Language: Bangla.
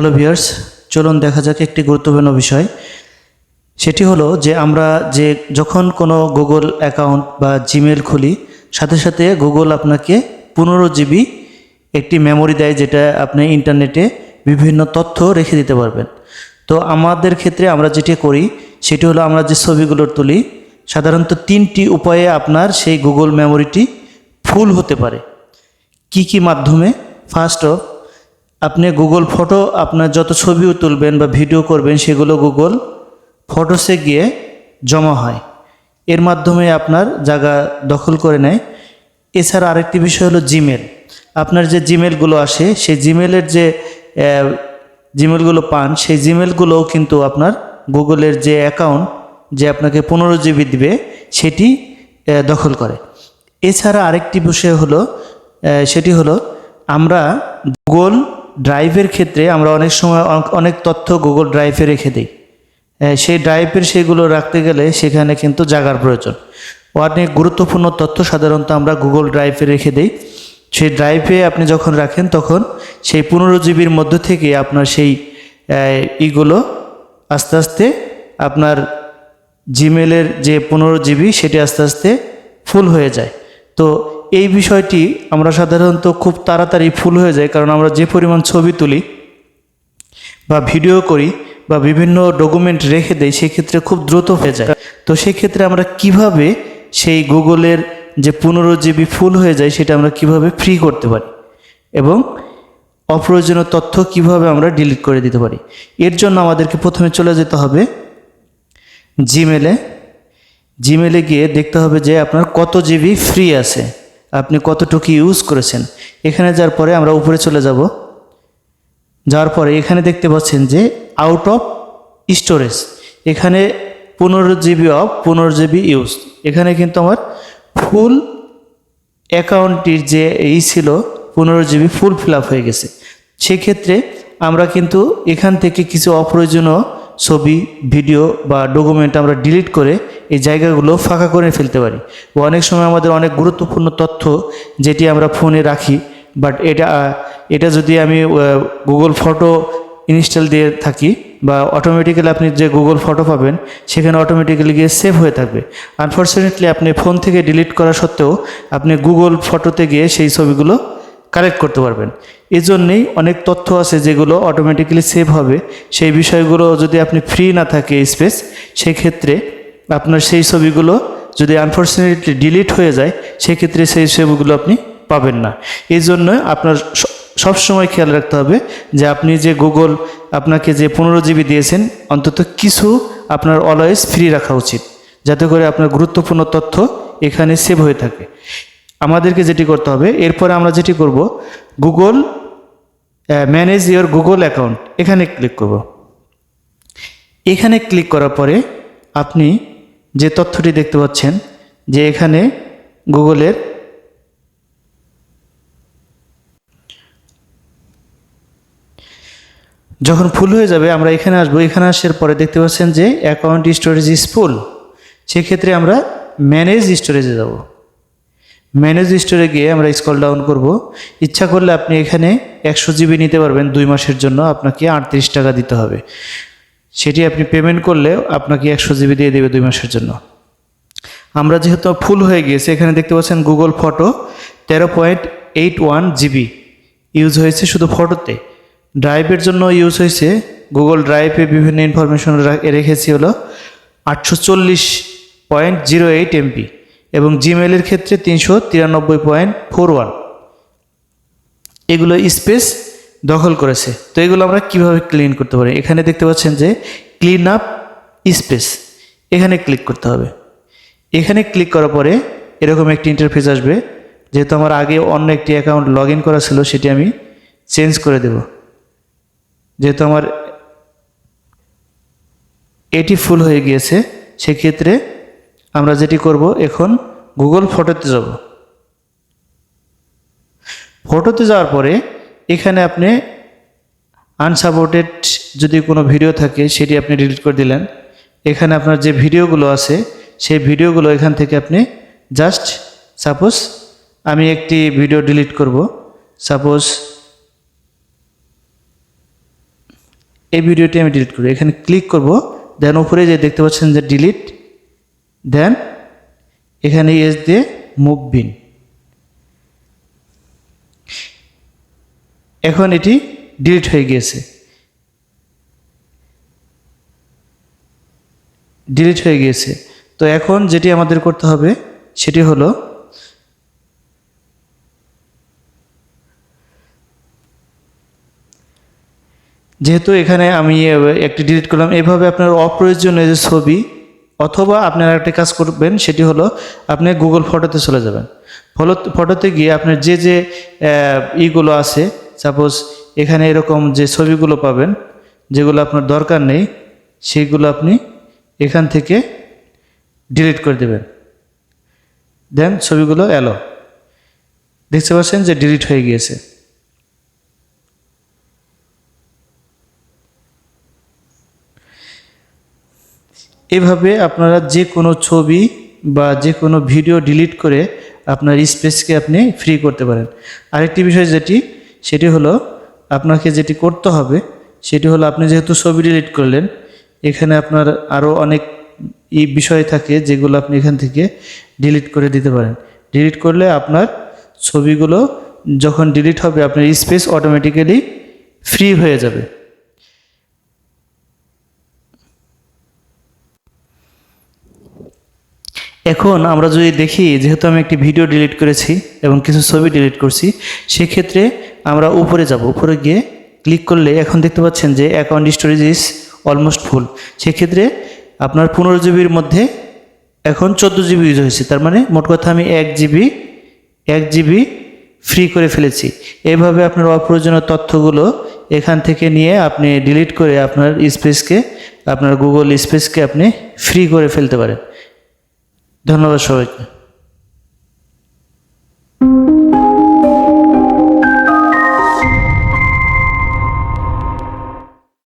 হ্যালো ভিয়ার্স চলুন দেখা যাক একটি গুরুত্বপূর্ণ বিষয়। সেটি হলো যে আমরা যে যখন কোনো গুগল অ্যাকাউন্ট বা জিমেল খুলি, সাথে সাথে গুগল আপনাকে পনেরো জিবি একটি মেমোরি দেয় যেটা আপনি ইন্টারনেটে বিভিন্ন তথ্য রেখে দিতে পারবেন। তো আমাদের ক্ষেত্রে আমরা যেটি করি, সেটি হলো আমরা যে ছবিগুলো তুলি, সাধারণত তিনটি উপায়ে আপনার সেই গুগল মেমোরিটি ফুল হতে পারে। কি কি মাধ্যমে? ফার্স্ট অফ আপনি গুগল ফটো আপনার যত ছবিও তুলবেন বা ভিডিও করবেন, সেগুলো গুগল ফটোসে গিয়ে জমা হয়। এর মাধ্যমে আপনার জায়গা দখল করে নেয়। এছাড়া আরেকটি বিষয় হলো জিমেল আপনার যে জিমেলগুলো আসে, সেই জিমেলের যে জিমেলগুলো পান, সেই জিমেলগুলোও কিন্তু আপনার গুগলের যে অ্যাকাউন্ট যে আপনাকে পনেরো জিবি দিবে, সেটি দখল করে। এছাড়া আরেকটি বিষয় হলো সেটি হলো আমরা গুগল ড্রাইভের ক্ষেত্রে আমরা অনেক সময় অনেক- তথ্য গুগল ড্রাইভে রেখে দিই। সেই ড্রাইভের সেগুলো রাখতে গেলে সেখানে কিন্তু জাগার প্রয়োজন। অনেক গুরুত্বপূর্ণ তথ্য সাধারণত আমরা গুগল ড্রাইভে রেখে দিই। সেই ড্রাইভে আপনি যখন রাখেন তখন সেই পনেরো জিবির মধ্য থেকে আপনার সেই ইগুলো আস্তে আস্তে আপনার জিমেলের যে পনেরো জিবি সেটি আস্তে আস্তে ফুল হয়ে যায়। তো এই বিষয়টি আমরা সাধারণত খুব তাড়াতাড়ি ফুল হয়ে যায়, কারণ আমরা যে পরিমাণ ছবি তুলি বা ভিডিও করি বা বিভিন্ন ডকুমেন্ট রেখে দেই, সেক্ষেত্রে খুব দ্রুত হয়ে যায়। তো সেক্ষেত্রে আমরা কীভাবে সেই গুগলের যে পনেরো জিবি ফুল হয়ে যায়, সেটা আমরা কীভাবে ফ্রি করতে পারি? এবং অপ্রয়োজনীয় তথ্য কীভাবে আমরা ডিলিট করে দিতে পারি? এর জন্য আমাদেরকে প্রথমে চলে যেতে হবে জিমেলে জিমেলে গিয়ে দেখতে হবে যে আপনার কত জিবি ফ্রি আছে। আপনি কতটুকু ইউজ করেছেন? এখানে যাওয়ার পরে আমরা উপরে চলে যাব। যাওয়ার পরে এখানে দেখতে পাচ্ছেন যে আউট অফ স্টোরেজ এখানে পনেরো জিবি অফ পনেরো জিবি ইউজ এখানে কিন্তু আমার ফুল অ্যাকাউন্টটির যে এই ছিল, পনেরো জিবি ফুল ফিল হয়ে গেছে। সেক্ষেত্রে আমরা কিন্তু এখান থেকে কিছু অপ্রয়োজনীয় ছবি ভিডিও বা ডকুমেন্ট আমরা ডিলিট করে এই জায়গাগুলো ফাঁকা করে ফেলতে পারি। অনেক সময় আমাদের অনেক গুরুত্বপূর্ণ তথ্য যেটি আমরা ফোনে রাখি বাট এটা এটা যদি আমি গুগল ফটো ইনস্টল দিয়ে থাকি বা অটোমেটিক্যালি আপনি যে গুগল ফটো পাবেন, সেখানে অটোমেটিক্যালি গিয়ে সেভ হয়ে থাকবে। আনফর্চুনেটলি আপনি ফোন থেকে ডিলিট করা সত্ত্বেও আপনি গুগল ফটোতে গিয়ে সেই ছবিগুলো কালেক্ট করতে পারবেন। এই জন্যেই অনেক তথ্য আছে যেগুলো অটোমেটিক্যালি সেভ হবে। সেই বিষয়গুলো যদি আপনি ফ্রি না থাকে স্পেস সেক্ষেত্রে আপনার সেই ছবিগুলো যদি আনফর্চুনেটলি ডিলিট হয়ে যায়, সেক্ষেত্রে সেই ছবিগুলো আপনি পাবেন না। এই জন্য আপনার স- সবসময় খেয়াল রাখতে হবে যে আপনি যে গুগল আপনাকে যে পনেরো জিবি দিয়েছেন, অন্তত কিছু আপনার অলওয়েজ ফ্রি রাখা উচিত, যাতে করে আপনার গুরুত্বপূর্ণ তথ্য এখানে সেভ হয়ে থাকে। আমাদেরকে যেটি করতে হবে, এরপরে আমরা যেটি করব Google manage your Google account এখানে ক্লিক করব। এখানে ক্লিক করার পরে আপনি যে তথ্যটি দেখতে পাচ্ছেন, যে এখানে গুগলের যখন ফুল হয়ে যাবে, আমরা এখানে আসব। এখানে আসার পরে দেখতে পাচ্ছেন যে অ্যাকাউন্ট স্টোরেজ ইজ ফুল সেক্ষেত্রে আমরা ম্যানেজ স্টোরেজে যাব। ম্যানেজ স্টোরে গিয়ে আমরা স্কল ডাউন করব। ইচ্ছা করলে আপনি এখানে একশো জিবি নিতে পারবেন দুই মাসের জন্য। আপনাকে আটত্রিশ টাকা দিতে হবে। সেটি আপনি পেমেন্ট করলে আপনাকে একশো জিবি দিয়ে দেবে দুই মাসের জন্য। আমরা যেহেতু ফুল হয়ে গিয়েছে, এখানে দেখতে পাচ্ছেন গুগল ফটো তেরো point eight one GB use হয়েছে শুধু ফটোতে ড্রাইভের জন্য ইউজ হয়েছে গুগল ড্রাইভে বিভিন্ন ইনফরমেশন রেখেছি হলো আটশো চল্লিশ পয়েন্ট জিরো এইট এমপি এবং জিমেলের ক্ষেত্রে তিনশো তিরানব্বই পয়েন্ট ফোর ওয়ান এগুলো স্পেস দখল করেছে। তো এগুলো আমরা কীভাবে ক্লিন করতে পারি? এখানে দেখতে পাচ্ছেন যে ক্লিন আপ স্পেস এখানে ক্লিক করতে হবে। এখানে ক্লিক করার পরে এরকম একটি ইন্টারফেস আসবে। যেহেতু আমার আগে অন্য একটি অ্যাকাউন্ট লগ ইন করা ছিল, সেটি আমি চেঞ্জ করে দেব। যেহেতু আমার এটি ফুল হয়ে গিয়েছে, সেক্ষেত্রে আমরা যেটি করব, এখন গুগল ফটোতে যাব। ফটোতে যাওয়ার পরে এখানে আপনি আনসাপোর্টেড যদি কোনো ভিডিও থাকে, সেটি আপনি ডিলিট করে দিলেন। এখানে আপনার যে ভিডিওগুলো আছে, সেই ভিডিওগুলো এখান থেকে আপনি জাস্ট সাপোজ আমি একটি ভিডিও ডিলিট করব। সাপোজ এই ভিডিওটি আমি ডিলিট করি। এখানে ক্লিক করব দেন উপরে যে দেখতে পাচ্ছেন যে ডিলিট দেন এখানে এস দিয়ে মুভ বিন এখন এটি ডিলিট হয়ে গিয়েছে। ডিলিট হয়ে গিয়েছে। তো এখন যেটি আমাদের করতে হবে, সেটি হলো যেহেতু এখানে আমি একটি ডিলিট করলাম, এভাবে আপনার অপ্রয়োজনীয় যে ছবি অথবা আপনারা একটা কাজ করবেন, সেটি হলো আপনি গুগল ফটোতে চলে যাবেন। ফলো ফটোতে গিয়ে আপনার যে যে ইগুলো আছে সাপোজ এখানে এরকম যে ছবিগুলো পাবেন, যেগুলো আপনার দরকার নেই সেইগুলো আপনি এখান থেকে ডিলিট করে দেবেন। দেন ছবিগুলো এলো। দেখতে পাচ্ছেন যে ডিলিট হয়ে গিয়েছে। এভাবে আপনারা যে কোনো ছবি বা যে কোনো ভিডিও ডিলিট করে আপনার স্পেসকে আপনি ফ্রি করতে পারেন। আরেকটি বিষয় যেটি সেটি হলো আপনাকে যেটি করতে হবে, সেটি হলো আপনি যেহেতু ছবি ডিলিট করলেন, এখানে আপনার আরও অনেক ই বিষয় থাকে যেগুলো আপনি এখান থেকে ডিলিট করে দিতে পারেন। ডিলিট করলে আপনার ছবিগুলো যখন ডিলিট হবে, আপনার স্পেস অটোমেটিক্যালি ফ্রি হয়ে যাবে। এখন আমরা যদি দেখি, যেহেতু আমি একটি ভিডিও ডিলিট করেছি এবং কিছু ছবি ডিলিট করছি, সেক্ষেত্রে আমরা উপরে যাব। উপরে গিয়ে ক্লিক করলে এখন দেখতে পাচ্ছেন যে account storage is almost full সেক্ষেত্রে আপনার পনেরো জিবির মধ্যে এখন চোদ্দ জিবি ইউজ হয়েছে। তার মানে মোট কথা আমি এক জিবি এক জিবি ফ্রি করে ফেলেছি। এইভাবে আপনার অপ্রয়োজনীয় তথ্যগুলো এখান থেকে নিয়ে আপনি ডিলিট করে আপনার স্পেসকে আপনার গুগল স্পেসকে আপনি ফ্রি করে ফেলতে পারেন। ধন্যবাদ সবাইকে।